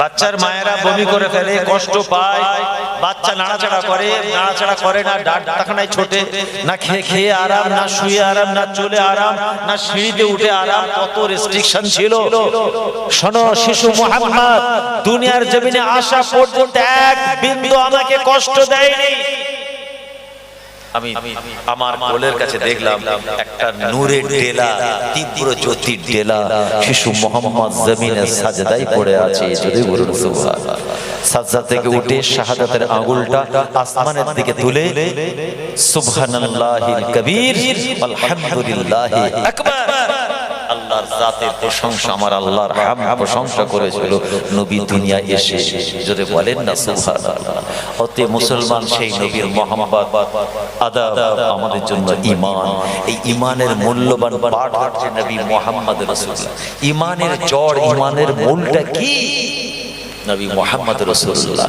বাচ্চার মায়েরা বমি করে ফেলে কষ্ট পায়। বাচ্চা নাড়াচাড়া করে নাড়াচাড়া করে না ডাক্তারখানায় ছোটে। না খেয়ে খেয়ে আরাম না শুয়ে আরাম না চলে আরাম না সিঁড়িতে উঠে আরাম কত রেস্ট্রিকশন ছিল। শোনো শিশু মোহাম্মদ দুনিয়ার জমিনে আসা পর্যন্ত এক বিন্দু আমাকে কষ্ট দেয়নি। আমি আমার কোলের কাছে দেখলাম একটা নূরের ডেলা, তীব্র জ্যোতির ডেলা। শিশু মোহাম্মদ জমিনে সাজদাই পড়ে আছে, যদি বলুন সুবহান। সাজদা থেকে উঠে শাহাদাতের আঙ্গুলটা আসমানের দিকে তুলে, সুবহানাল্লাহিল কবীর, আলহামদুলিল্লাহি আকবার। জাতের প্রশংসা আমার আল্লাহর হাম প্রশংসা করেছিল। নবী দুনিয়া এসে যদি বলেন না, সুবহানাল্লাহ। মুসলমান সেই নবীর মোহাম্মদ আদাব আমাদের জন্য ঈমান। এই ঈমানের মূল্যবান পাঠ হচ্ছে নবী মোহাম্মদ রাসূলুল্লাহ। ঈমানের জড় ঈমানের মূলটা কি? নবী মোহাম্মদ রাসূলুল্লাহ।